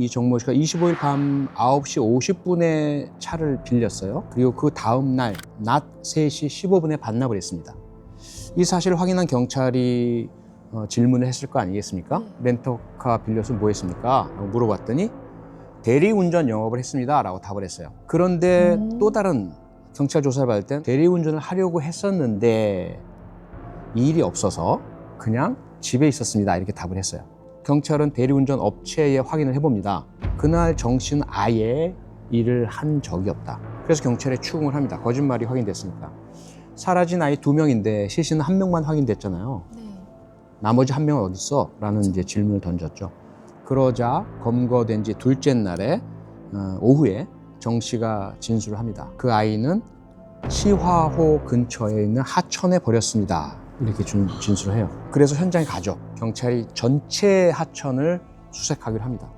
이 정모 씨가 25일 밤 9시 50분에 차를 빌렸어요. 그리고 그 다음 날 낮 3시 15분에 반납을 했습니다. 이 사실을 확인한 경찰이 어, 질문을 했을 거 아니겠습니까? 렌터카 빌려서 뭐 했습니까? 라고 물어봤더니 대리운전 영업을 했습니다. 라고 답을 했어요. 그런데 음. 또 다른 경찰 조사를 받을 땐 대리운전을 하려고 했었는데 이 일이 없어서 그냥 집에 있었습니다. 이렇게 답을 했어요. 경찰은 대리운전 업체에 확인을 해봅니다. 그날 정 씨는 아예 일을 한 적이 없다. 그래서 경찰에 추궁을 합니다. 거짓말이 확인됐으니까. 사라진 아이 두 명인데 시신은 한 명만 확인됐잖아요. 네. 나머지 한 명은 어디 있어? 라는 이제 질문을 던졌죠. 그러자 검거된 지 둘째 날에 어, 오후에 정 씨가 진술을 합니다. 그 아이는 시화호 근처에 있는 하천에 버렸습니다. 이렇게 준- 진술을 해요. 그래서 현장에 가죠. 경찰이 전체 하천을 수색하기로 합니다.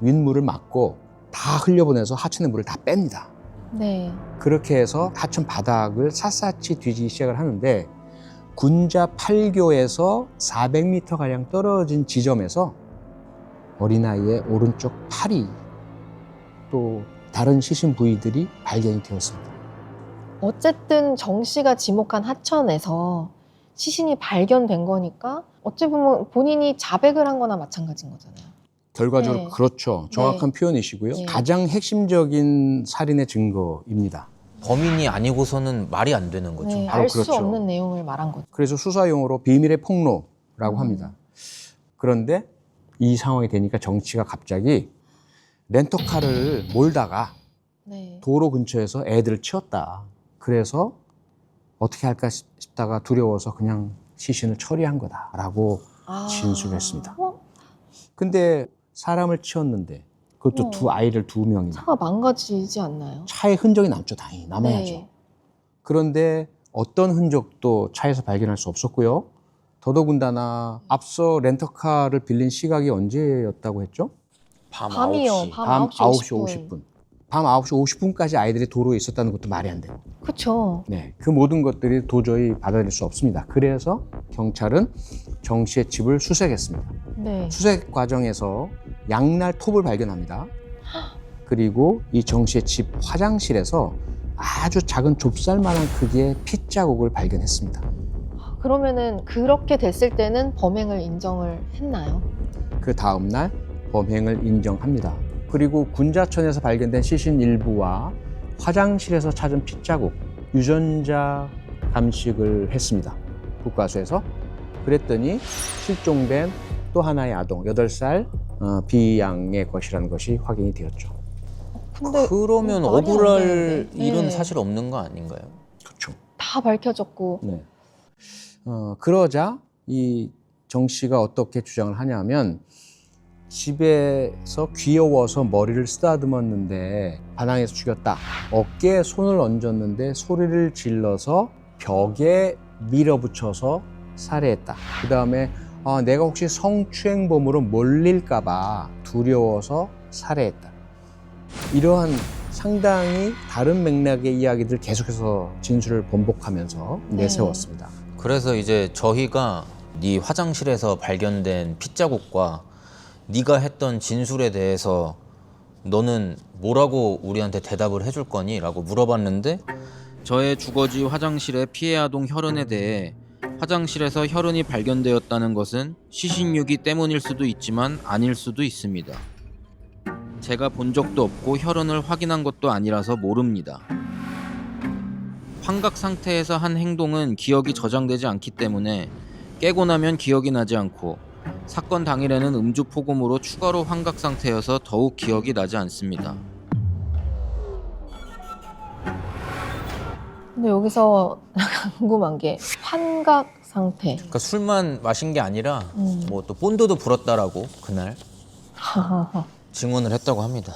윗물을 막고 다 흘려보내서 하천의 물을 다 뺍니다. 네. 그렇게 해서 하천 바닥을 샅샅이 뒤지기 시작을 하는데 군자 8교에서 400m 가량 떨어진 지점에서 어린아이의 오른쪽 팔이 또 다른 시신 부위들이 발견이 되었습니다. 어쨌든 정 씨가 지목한 하천에서 시신이 발견된 거니까 어찌 보면 본인이 자백을 한 거나 마찬가지인 거잖아요. 결과적으로 네. 그렇죠. 정확한 표현이시고요. 네. 가장 핵심적인 살인의 증거입니다. 범인이 아니고서는 말이 안 되는 거죠. 네, 바로 알수 그렇죠. 없는 내용을 말한 거죠. 그래서 수사 용어로 비밀의 폭로라고 음. 합니다. 그런데 이 상황이 되니까 정치가 갑자기 렌터카를 몰다가 네. 도로 근처에서 애들을 치웠다. 그래서 어떻게 할까 싶- 싶다가 두려워서 그냥 시신을 처리한 거다라고 아. 진술했습니다. 어? 근데 사람을 치웠는데 그것도 어. 두 아이를 두 명이나 차가 망가지지 않나요? 차에 흔적이 남죠 당연히 남아야죠. 네. 그런데 어떤 흔적도 차에서 발견할 수 없었고요. 더더군다나 앞서 렌터카를 빌린 시각이 언제였다고 했죠? 밤 밤이요. 9시. 밤 9시 50분. 밤 9시 50분까지 아이들이 도로에 있었다는 것도 말이 안 돼요. 그쵸. 네, 그 모든 것들이 도저히 받아들일 수 없습니다. 그래서 경찰은 정 씨의 집을 수색했습니다. 네. 수색 과정에서 양날 톱을 발견합니다. 그리고 이 정 씨의 집 화장실에서 아주 작은 좁쌀만한 크기의 핏 자국을 발견했습니다. 그러면은 그렇게 됐을 때는 범행을 인정을 했나요? 그 다음 날 범행을 인정합니다. 그리고 군자천에서 발견된 시신 일부와 화장실에서 찾은 핏자국, 유전자 감식을 했습니다. 국과수에서. 그랬더니 실종된 또 하나의 아동, 8살 어, 비양의 것이라는 것이 확인이 되었죠. 근데 그러면 말이 안 억울할. 일은 네. 사실 없는 거 아닌가요? 그렇죠. 다 밝혀졌고 네. 어, 그러자 이 정 씨가 어떻게 주장을 하냐면 집에서 귀여워서 머리를 쓰다듬었는데 반항해서 죽였다. 어깨에 손을 얹었는데 소리를 질러서 벽에 밀어붙여서 살해했다. 그 다음에 아, 내가 혹시 성추행범으로 몰릴까봐 두려워서 살해했다. 이러한 상당히 다른 맥락의 이야기들 계속해서 진술을 번복하면서 네. 내세웠습니다. 그래서 이제 저희가 네 화장실에서 발견된 핏자국과 네가 했던 진술에 대해서 너는 뭐라고 우리한테 대답을 해줄 거니? 라고 물어봤는데 저의 주거지 화장실의 피해 아동 혈흔에 대해 화장실에서 혈흔이 발견되었다는 것은 시신유기 때문일 수도 있지만 아닐 수도 있습니다. 제가 본 적도 없고 혈흔을 확인한 것도 아니라서 모릅니다. 환각 상태에서 한 행동은 기억이 저장되지 않기 때문에 깨고 나면 기억이 나지 않고 사건 당일에는 음주 폭음으로 추가로 환각 상태여서 더욱 기억이 나지 않습니다. 근데 여기서 궁금한 게 환각 상태. 그러니까 술만 마신 게 아니라 음. 뭐또 본드도 불었다라고 그날 증언을 했다고 합니다.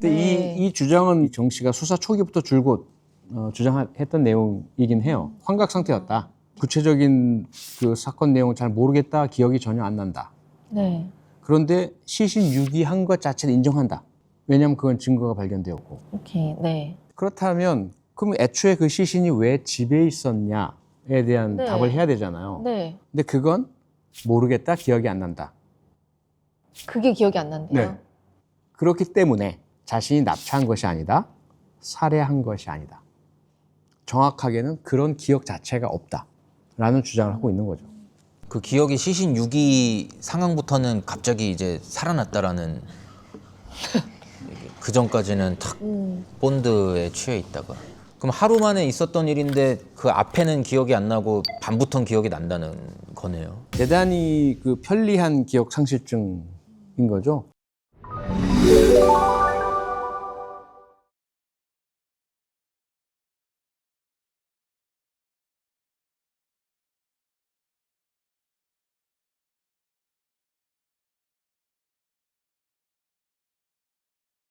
근데 네. 이, 이 주장은 정 씨가 수사 초기부터 줄곧 어, 주장했던 내용이긴 해요. 환각 상태였다. 구체적인 그 사건 내용을 잘 모르겠다. 기억이 전혀 안 난다. 네. 그런데 시신 유기한 것 자체를 인정한다. 왜냐하면 그건 증거가 발견되었고. 오케이. 네. 그렇다면 그럼 애초에 그 시신이 왜 집에 있었냐에 대한 네. 답을 해야 되잖아요. 네. 근데 그건 모르겠다. 기억이 안 난다. 그게 기억이 안 난대요. 네. 그렇기 때문에 자신이 납치한 것이 아니다. 살해한 것이 아니다. 정확하게는 그런 기억 자체가 없다 라는 주장을 하고 있는 거죠. 그 기억이 시신 6기 상황부터는 갑자기 이제 살아났다라는 그 전까지는 탁 음. 본드에 취해 있다가 그럼 하루 만에 있었던 일인데 그 앞에는 기억이 안 나고 밤부터는 기억이 난다는 거네요. 대단히 그 편리한 기억 상실증인 거죠.